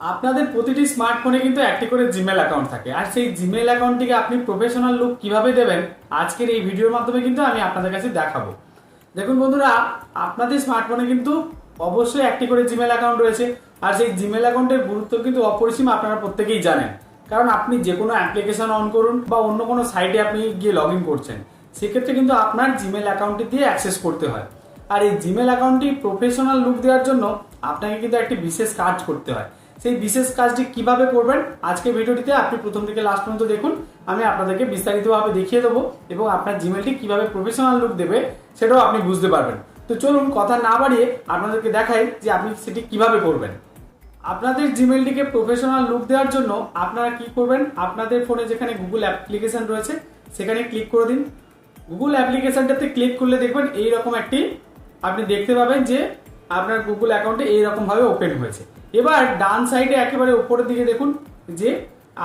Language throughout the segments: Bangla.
আপনাদের প্রতিটি স্মার্টফোনে কিন্তু একটি করে জিমেল অ্যাকাউন্ট থাকে। আর সেই জিমেল অ্যাকাউন্টটিকে আপনি প্রফেশনাল লুক কীভাবে দেবেন, আজকের এই ভিডিওর মাধ্যমে কিন্তু আমি আপনাদের কাছে দেখাবো। দেখুন বন্ধুরা, আপনাদের স্মার্টফোনে কিন্তু অবশ্যই একটি করে জিমেল অ্যাকাউন্ট রয়েছে। আর সেই জিমেল অ্যাকাউন্টের গুরুত্ব কিন্তু অপরিসীম আপনারা প্রত্যেকেই জানেন। কারণ আপনি যে কোনো অ্যাপ্লিকেশন অন করুন বা অন্য কোনো সাইটে আপনি গিয়ে লগ ইন করছেন, সেক্ষেত্রে কিন্তু আপনার জিমেল অ্যাকাউন্টটি দিয়ে অ্যাক্সেস করতে হয়। আর এই জিমেল অ্যাকাউন্টটি প্রফেশনাল লুক দেওয়ার জন্য আপনাকে কিন্তু একটি বিশেষ কাজ করতে হয়। সেই বিশেষ কাজটি কীভাবে করবেন আজকে ভিডিওটিতে আপনি প্রথম থেকে লাস্ট পর্যন্ত দেখুন। আমি আপনাদেরকে বিস্তারিতভাবে দেখিয়ে দেবো এবং আপনার জিমেলটি কীভাবে প্রফেশনাল লুক দেবে সেটাও আপনি বুঝতে পারবেন। তো চলুন কথা না বাড়িয়ে আপনাদেরকে দেখাই যে আপনি সেটি কীভাবে করবেন। আপনাদের জিমেলটিকে প্রফেশনাল লুক দেওয়ার জন্য আপনারা কি করবেন, আপনাদের ফোনে যেখানে গুগল অ্যাপ্লিকেশন রয়েছে, সেখানে ক্লিক করে দিন। গুগল অ্যাপ্লিকেশনটাতে ক্লিক করলে দেখবেন এই রকম একটি আপনি দেখতে পাবেন যে আপনার গুগল অ্যাকাউন্টে এইরকমভাবে ওপেন হয়েছে। এবার ডান সাইডে একেবারে উপরের দিকে দেখুন যে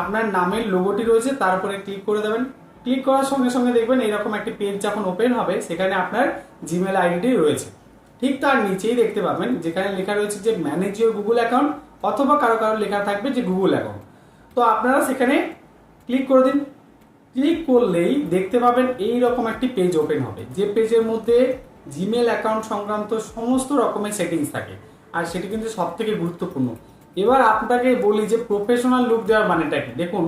আপনার নামের লোগোটি রয়েছে, তার উপরে ক্লিক করে দেবেন। ক্লিক করার সঙ্গে সঙ্গে দেখবেন এরকম একটি পেজ যখন ওপেন হবে, সেখানে আপনার জিমেল আইডিটি রয়েছে। ঠিক তার নিচেই দেখতে পাবেন, যেখানে লেখা রয়েছে যে ম্যানেজ ইউর গুগল অ্যাকাউন্ট অথবা কারও কারও লেখা থাকবে যে গুগল অ্যাকাউন্ট তো আপনারা সেখানে ক্লিক করে দিন। ক্লিক করলেই দেখতে পাবেন এই রকম একটি পেজ ওপেন হবে, যে পেজের মধ্যে জিমেল অ্যাকাউন্ট সংক্রান্ত সমস্ত রকমের সেটিংস থাকে। আর সেটি কিন্তু সব থেকে গুরুত্বপূর্ণ। এবার আপনাকে বলি যে প্রফেশনাল লুক দেওয়ার মানেটা কি? দেখুন,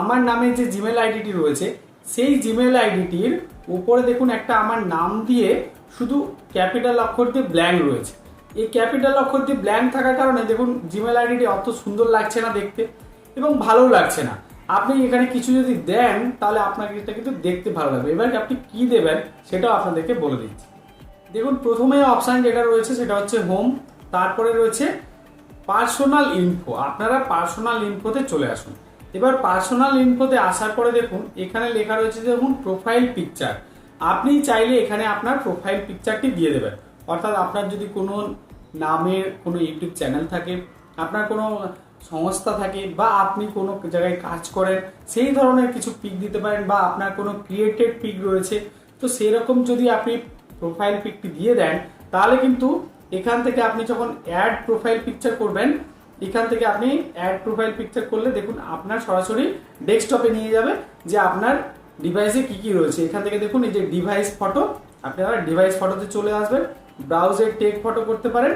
আমার নামে যে জিমেল আইডিটি রয়েছে, সেই জিমেল আইডিটির উপরে দেখুন একটা আমার নাম দিয়ে শুধু ক্যাপিটাল অক্ষর দিয়ে ব্ল্যাঙ্ক রয়েছে। এই ক্যাপিটাল অক্ষর দিয়ে ব্ল্যাঙ্ক থাকার কারণে দেখুন জিমেল আইডিটি অত সুন্দর লাগছে না দেখতে এবং ভালো লাগছে না। আপনি এখানে কিছু যদি দেন, তাহলে আপনাকে এটা কিন্তু দেখতে ভালো লাগবে। এবার আপনি কি দেবেন, সেটাও আপনাদেরকে বলে দিচ্ছি। দেখুন, প্রথমে অপশান যেটা রয়েছে, সেটা হচ্ছে হোম তারপরে রয়েছে পার্সোনাল ইনফো আপনারা পার্সোনাল ইনফোতে চলে আসুন। এবার পার্সোনাল ইনফোতে আসার পরে দেখুন, এখানে লেখা রয়েছে দেখুন প্রোফাইল পিকচার আপনি চাইলে এখানে আপনার প্রোফাইল পিকচারটি দিয়ে দেবেন। অর্থাৎ আপনার যদি কোনো নামের কোনো ইউটিউব চ্যানেল থাকে, আপনার কোনো সংস্থা থাকে, বা আপনি কোনো জায়গায় কাজ করেন, সেই ধরনের কিছু পিক দিতে পারেন, বা আপনার কোনো ক্রিয়েটেড পিক রয়েছে, তো সেই রকম যদি আপনি প্রোফাইল পিকটি দিয়ে দেন, তাহলে কিন্তু এখান থেকে আপনি যখন অ্যাড প্রোফাইল পিকচার করবেন, এখান থেকে আপনি অ্যাড প্রোফাইল পিকচার করলে দেখুন আপনার সরাসরি ডেস্কটপে নিয়ে যাবে যে আপনার ডিভাইসে কি কি রয়েছে। এখান থেকে দেখুন এই যে ডিভাইস ফটো আপনারা ডিভাইস ফটোতে চলে আসবেন ব্রাউজে টেক ফটো করতে পারেন।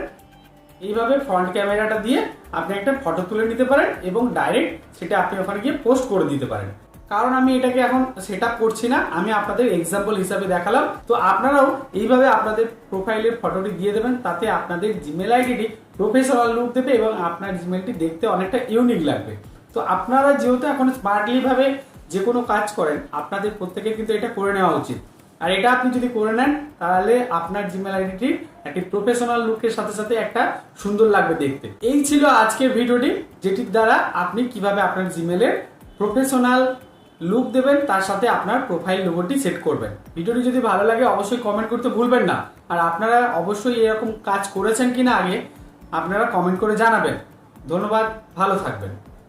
এইভাবে ফ্রন্ট ক্যামেরাটা দিয়ে আপনি একটা ফটো তুলে নিতে পারেন এবং ডাইরেক্ট সেটা আপনি ওখানে গিয়ে পোস্ট করে দিতে পারেন। কারণ আমি এটাকে এখন সেট করছি না, আমি আপনাদের এক্সাম্পল হিসাবে দেখালাম। তো আপনারাও এইভাবে আপনাদের প্রোফাইলের ফটোটি দিয়ে দেবেন, তাতে আপনাদের জিমেল আইডিটি প্রফেশনাল লুক দেবে এবং আপনার জিমেলটি দেখতে অনেকটা ইউনিক লাগবে। তো আপনারা যেহেতু এখন স্মার্টলি ভাবে যে কোনো কাজ করেন, আপনাদের প্রত্যেকের কিন্তু এটা করে নেওয়া উচিত। আর এটা আপনি যদি করে নেন, তাহলে আপনার জিমেল আইডিটি একটি প্রফেশনাল লুকের সাথে সাথে একটা সুন্দর লাগবে দেখতে। এই ছিল আজকের ভিডিওটি যেটির দ্বারা আপনি কীভাবে আপনার জিমেলের প্রফেশনাল লুক দেবেন, তার সাথে আপনার প্রোফাইল লোগোটি সেট করবেন। ভিডিওটি যদি ভালো লাগে, অবশ্যই কমেন্ট করতে ভুলবেন না। আর আপনারা অবশ্যই এরকম কাজ করেছেন কিনা আগে, আপনারা কমেন্ট করে জানাবেন। ধন্যবাদ, ভালো থাকবেন।